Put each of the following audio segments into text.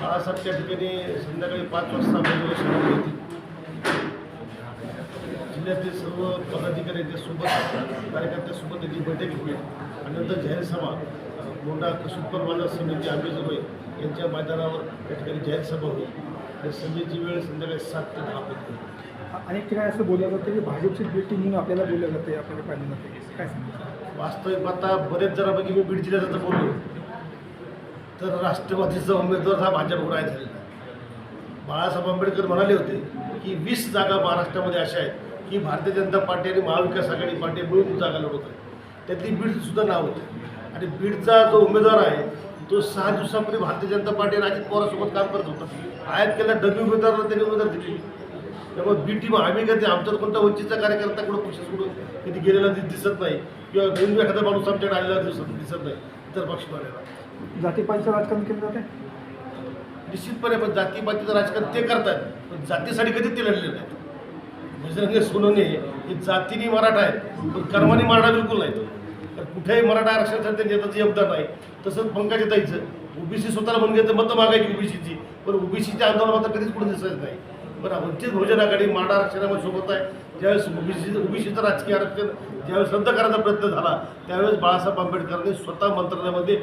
बाळासाहेब त्या ठिकाणी संध्याकाळी पाच वाजता सभा होती जिल्ह्यातील सर्व पदाधिकाऱ्यांच्यासोबत कार्यकर्त्यांसोबत त्यांची बैठक घेतली आणि नंतर जाहीर सभा. कृषी उत्पन्न बाजार समिती आंबेजोगाई यांच्या मैदानावर त्या ठिकाणी जाहीर सभा होईल. आणि सभेची वेळ संध्याकाळी सात ते दहा होती अनेक ठिकाणी असं बोललं जातं की भाजपची भेटी म्हणून आपल्याला बोललं जाते आपल्याला पाहिलं जाते. काय सांगता वास्तविक आता बरेच जणांपैकी मी बीड जिल्ह्याचं बोललो. तर राष्ट्रवादीचा उमेदवार हा भाजपकडून आहे. झालेला बाळासाहेब आंबेडकर म्हणाले होते की वीस जागा महाराष्ट्रामध्ये अशा आहेत की भारतीय जनता पार्टी आणि महाविकास आघाडी पार्टी मिळून जागा लढवत आहे त्यातली बीडसुद्धा नाव होतं. आणि बीडचा जो उमेदवार आहे तो सहा दिवसापूर्वी भारतीय जनता पार्टी आणि अजित पवारांसोबत काम करत होता. आयात केला डबी उमेदवाराला त्यांनी उमेदवार दिली. त्यामुळे बी टीम आम्ही कधी आमच्यात कोणता वंचितचा कार्यकर्ता कुठं पक्षाकडून कधी गेलेला दिसत नाही? किंवा नवीन एखादा माणूस आमच्याकडे आलेला दिसत दिसत नाही. इतर पक्षाला जातीपातीचं राजकारण केलं जाते निश्चितपणे पण जातीपातीचं राजकारण ते करतात पण जातीसाठी कधी ते लढले नाहीत. बजरंग सोनवणे हे जातीने मराठा आहेत पण कर्माने मराठा बिलकुल नाही तर कुठेही मराठा आरक्षणासाठी त्यांच्या त्याचं योगदान नाही तसंच पंकजा ताईचं ओबीसी स्वतःला म्हणून घेतं मतं मागायची ओबीसीची पण ओबीसीच्या आंदोलन मात्र कधीच कुठे दिसत नाही. पण वंचित बहुजन आघाडी मराठा आरक्षणामध्ये सोबत आहे. ज्यावेळेस ओबीसी ओबीसीचं राजकीय आरक्षण ज्यावेळेस रद्द करायचा प्रयत्न झाला त्यावेळेस बाळासाहेब आंबेडकरांनी स्वतः मंत्रालयामध्ये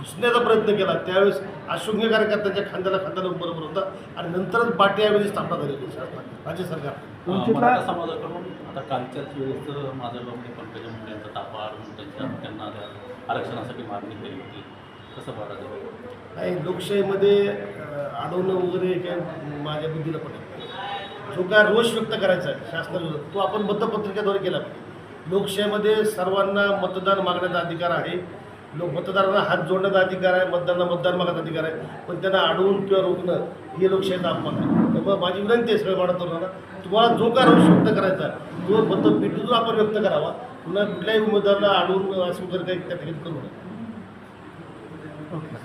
घुसण्याचा प्रयत्न केला. त्यावेळेस अशुंग्य कार्यकर्त्यांच्या खांद्याला खांद्याला बरोबर होता आणि नंतरच पार्टी स्थापना झाली राज्य सरकार. मराठा समाजाकडून आता कालच्याच वेळेस माझ्या लोकांनी पंकजा मुंडे यांचा तापा त्यांच्या त्यांना त्या आरक्षणासाठी मागणी केली होती. कसं बघा नाही लोकशाहीमध्ये अडवणं वगैरे काय माझ्या बुद्धीला पडत जो काय रोष व्यक्त करायचा आहे शासनाविरोधात तो आपण मतपत्रिकेद्वारे केला पाहिजे. लोकशाहीमध्ये सर्वांना मतदान मागण्याचा अधिकार आहे. लोक मतदारांना हात जोडण्याचा अधिकार आहे मतदारांना मतदान मागायचा अधिकार आहे पण त्यांना अडवून किंवा रोखणं हे लोकशाहीचा अपमान आहे. त्यामुळे माझी विनंती आहे सगळ्या माणा तरुणांना तुम्हाला जो काय रोष व्यक्त करायचा तो मत मतपेटीतून आपण व्यक्त करावा. पुन्हा कुठल्याही उमेदवाराला अडवून असं वगैरे काही त्या ठिकाणी करू नये ओके.